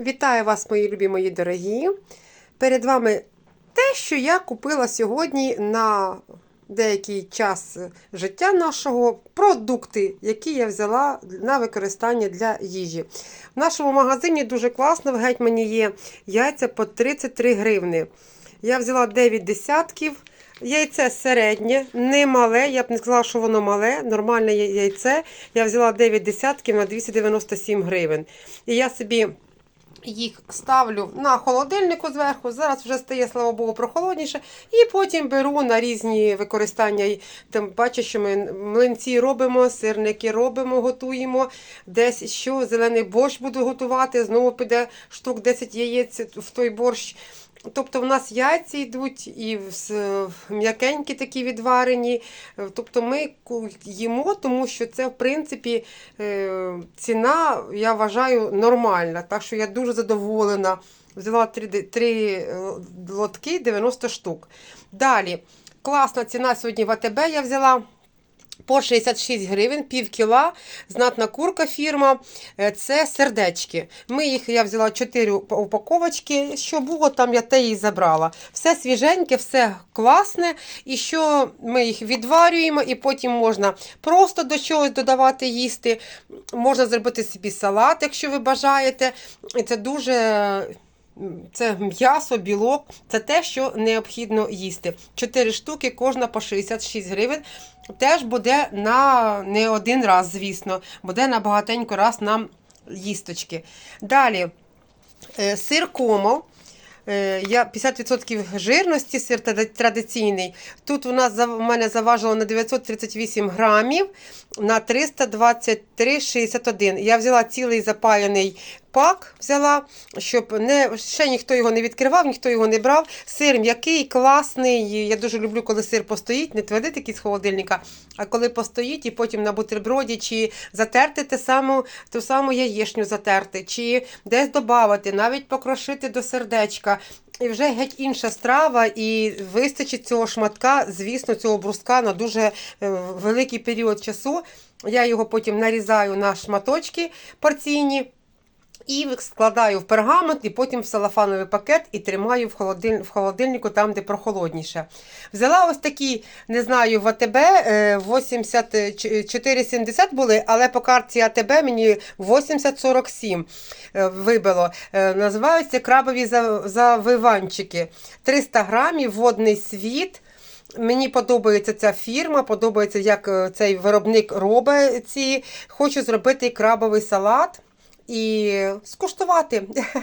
Вітаю вас, мої любі мої дорогі. Перед вами те, що я купила сьогодні на деякий час життя нашого, продукти, які я взяла на використання для їжі. В нашому магазині дуже класно, в гетьмані є яйця по 33 гривни. Я взяла 9 десятків. Яйце середнє, не мале. Я б не сказала, що воно мале, нормальне яйце. Я взяла 9 десятків на 297 гривень. І я собі їх ставлю на холодильнику зверху. Зараз вже стає, слава Богу, прохолодніше. І потім беру на різні використання. Тим паче, що ми млинці робимо, сирники робимо, готуємо. Десь що, зелений борщ буду готувати. Знову піде штук 10 яєць в той борщ. Тобто в нас яйця йдуть і м'якенькі такі відварені. Е, Тобто ми їмо, тому що це, в принципі, е, ціна, я вважаю, нормальна. Так що я дуже задоволена. Взяла три, три е, лотки 90 штук. Далі, класна ціна сьогодні в АТБ я взяла. По 66 гривень, пів кіла, знатна курка фірма. Е, Це сердечки. Ми їх, я взяла 4 упаковочки. Що було, там я те і забрала. Все свіженьке, все класне. І що ми їх відварюємо, і потім можна просто до чогось додавати їсти. Можна зробити собі салат, якщо ви бажаєте. І Це дуже. Це м'ясо, білок, це те, що необхідно їсти. Чотири штуки, кожна по 66 гривень. Теж буде на не один раз, звісно, буде на багатенько раз нам їсточки. Далі е, сир комо. Е, Я 50% жирності, сир традиційний. Тут у нас у мене заважило на 938 грамів на 323,61. Я взяла цілий запаяний пак, взяла, щоб не, ще ніхто його не відкривав, ніхто його не брав. Сир м'який, класний. Я дуже люблю, коли сир постоїть, не твердий такий з холодильника, а коли постоїть і потім на бутерброді, чи затерти те саму, ту саму яєчню затерти, чи десь додати, навіть покрошити до сердечка. І вже геть інша страва, і вистачить цього шматка, звісно, цього бруска на дуже е, великий період часу. Я його потім нарізаю на шматочки порційні. І складаю в пергамент, і потім в салафановий пакет і тримаю в, холодиль... в холодильнику там, де прохолодніше. Взяла ось такі, не знаю, в АТБ е, 84,70 були, але по карті АТБ мені 80,47 е, вибило. Е, Називаються крабові завиванчики. 300 грамів, водний світ. Мені подобається ця фірма, подобається, як е, цей виробник робить ці. Хочу зробити крабовий салат і скуштувати.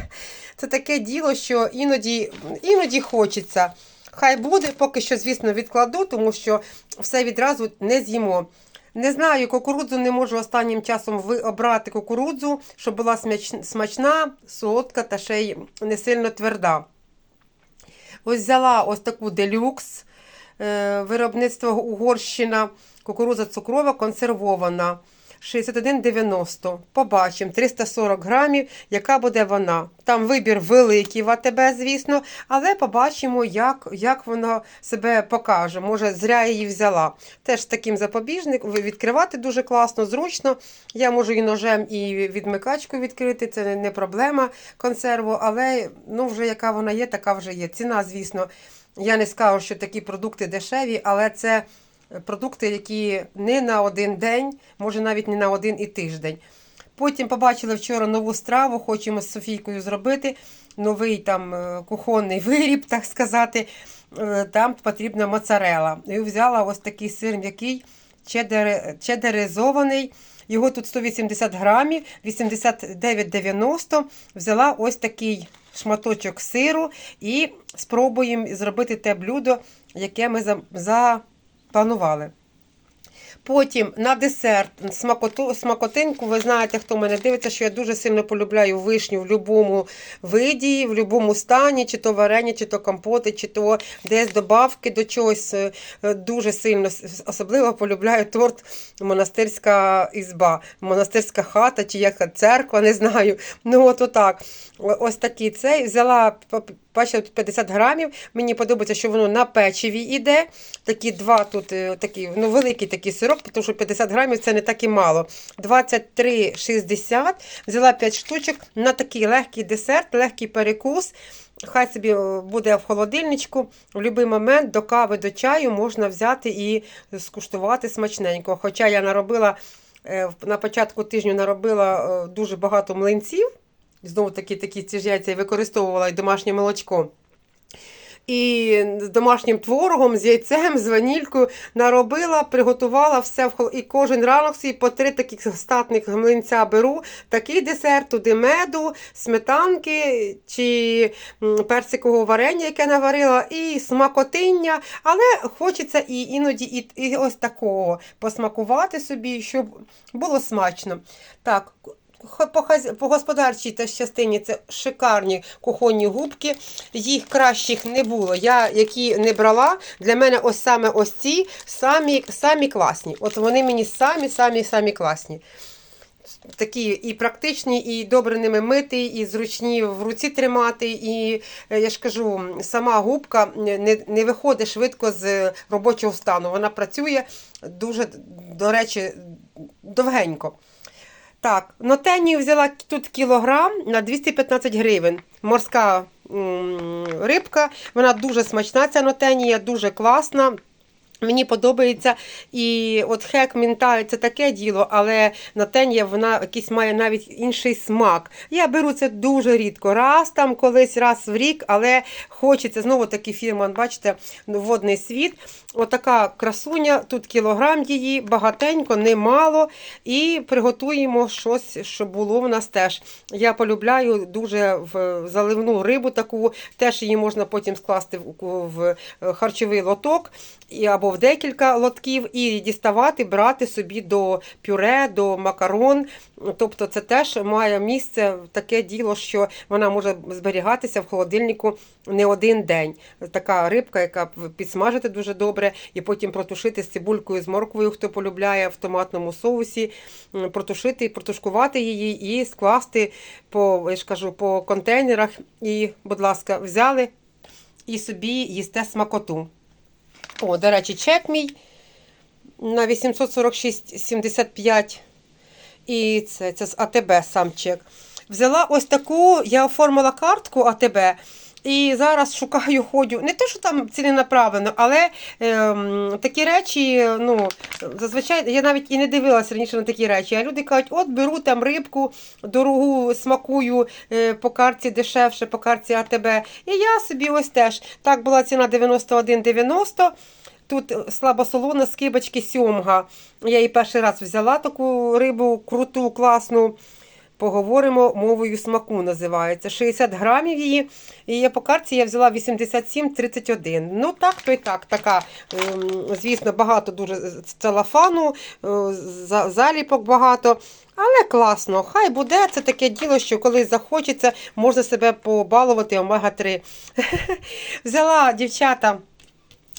Це таке діло, що іноді, іноді хочеться. Хай буде, поки що, звісно, відкладу, тому що все відразу не з'їмо. Не знаю, кукурудзу не можу останнім часом обрати кукурудзу, щоб була смачна, солодка та ще й не сильно тверда. Ось взяла ось таку делюкс е, виробництво Угорщина, кукурудза цукрова консервована. 61,90. Побачимо 340 грамів, яка буде вона. Там вибір великий в АТБ, звісно, але побачимо, як, як вона себе покаже. Може, зря її взяла. Теж таким запобіжником відкривати дуже класно, зручно. Я можу і ножем, і відмикачкою відкрити, це не проблема консерву, але ну, вже яка вона є, така вже є. Ціна, звісно, я не скажу, що такі продукти дешеві, але це продукти, які не на один день, може навіть не на один і тиждень. Потім побачили вчора нову страву, хочемо з Софійкою зробити новий там е, кухонний виріб, так сказати. Е, Там потрібна моцарела. І взяла ось такий сир м'який, чедер, чедеризований. Його тут 180 грамів, 89,90. Взяла ось такий шматочок сиру і спробуємо зробити те блюдо, яке ми за- запланували. Потім на десерт смакоту, смакотинку. Ви знаєте, хто мене дивиться, що я дуже сильно полюбляю вишню в будь-якому виді, в будь-якому стані, чи то варення, чи то компоти, чи то десь добавки до чогось. Е, е, Дуже сильно особливо полюбляю торт монастирська ізба, монастирська хата, чи як церква, не знаю. Ну, от отак. Ось такий цей. Взяла Бачите, тут 50 грамів. Мені подобається, що воно на печиві йде. Такі два тут е, такі, ну, великий такий сирок, тому що 50 грамів це не так і мало. 23,60. Взяла 5 штучок на такий легкий десерт, легкий перекус. Хай собі е, буде в холодильничку. В будь-який момент до кави, до чаю можна взяти і скуштувати смачненько. Хоча я наробила е, на початку тижню наробила дуже багато млинців. Знову таки, такі ці ж яйця використовувала і домашнє молочко. І з домашнім творогом, з яйцем, з ванількою наробила, приготувала все в хол... І кожен ранок собі по три таких статних млинця беру. Такий десерт, туди меду, сметанки чи персикового варення, яке наварила, і смакотиння. Але хочеться і іноді і, і ось такого посмакувати собі, щоб було смачно. Так, по, хаз- по господарчій та частині це шикарні кухонні губки. Їх кращих не було. Я які не брала, для мене ось саме ось ці самі, самі класні. От вони мені самі, самі, самі класні. Такі і практичні, і добре ними мити, і зручні в руці тримати. І е, я ж кажу, сама губка не, не виходить швидко з робочого стану. Вона працює дуже, до речі, довгенько. Так, нотенію взяла тут кілограм на 215 гривень. Морська м, рибка, вона дуже смачна, ця нотенія, дуже класна. Мені подобається. І от хек мінтай це таке діло, але нотенія вона якийсь має навіть інший смак. Я беру це дуже рідко. Раз там колись, раз в рік, але хочеться знову такий фірман, бачите, водний світ. Отака красуня, тут кілограм її, багатенько, немало. І приготуємо щось, що було в нас теж. Я полюбляю дуже в заливну рибу таку, теж її можна потім скласти в, в харчовий лоток або в декілька лотків, і діставати, брати собі до пюре, до макарон. Тобто це теж має місце таке діло, що вона може зберігатися в холодильнику не один день. Така рибка, яка підсмажити дуже добре, і потім протушити з цибулькою, з морквою, хто полюбляє в томатному соусі, протушити, протушкувати її і скласти по, я ж кажу, по контейнерах. І, будь ласка, взяли і собі їсте смакоту. О, до речі, чек мій на 846,75. І це, це з АТБ сам чек. Взяла ось таку, я оформила картку АТБ. І зараз шукаю, ходю. Не те, що там ціленаправлено, але ем, такі речі, ну, зазвичай я навіть і не дивилася раніше на такі речі. А люди кажуть, от беру там рибку, дорогу смакую е, по карті дешевше, по карті АТБ. І я собі ось теж. Так була ціна 91,90. Тут слабосолона скибочки сьомга. Я її перший раз взяла таку рибу, круту, класну. Поговоримо мовою смаку називається. 60 грамів її. І я по карті я взяла 87,31. Ну так, то й так. Така, ем, звісно, багато дуже целофану, е, заліпок багато. Але класно, хай буде. Це таке діло, що коли захочеться, можна себе побалувати омега-3. Взяла дівчата.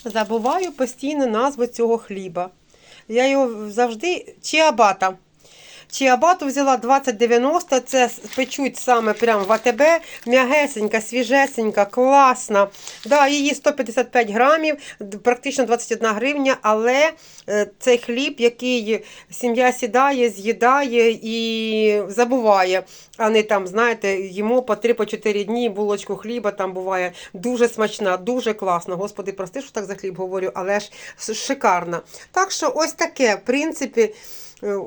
Забуваю постійно назву цього хліба. Я його завжди чиабата. Чиабату взяла 2090, це печуть саме прямо в АТБ. М'ягесенька, свіжесенька, класна. Да, її 155 грамів, практично 21 гривня, але е, цей хліб, який сім'я сідає, з'їдає і забуває. А не там, знаєте, їмо по 3-4 дні булочку хліба там буває. Дуже смачна, дуже класна. Господи, прости, що так за хліб говорю, але ж шикарна. Так що ось таке, в принципі. Е,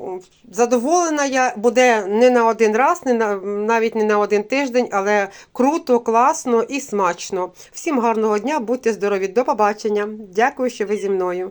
Задоволена я буде не на один раз, не на, навіть не на один тиждень, але круто, класно і смачно. Всім гарного дня, будьте здорові, до побачення. Дякую, що ви зі мною.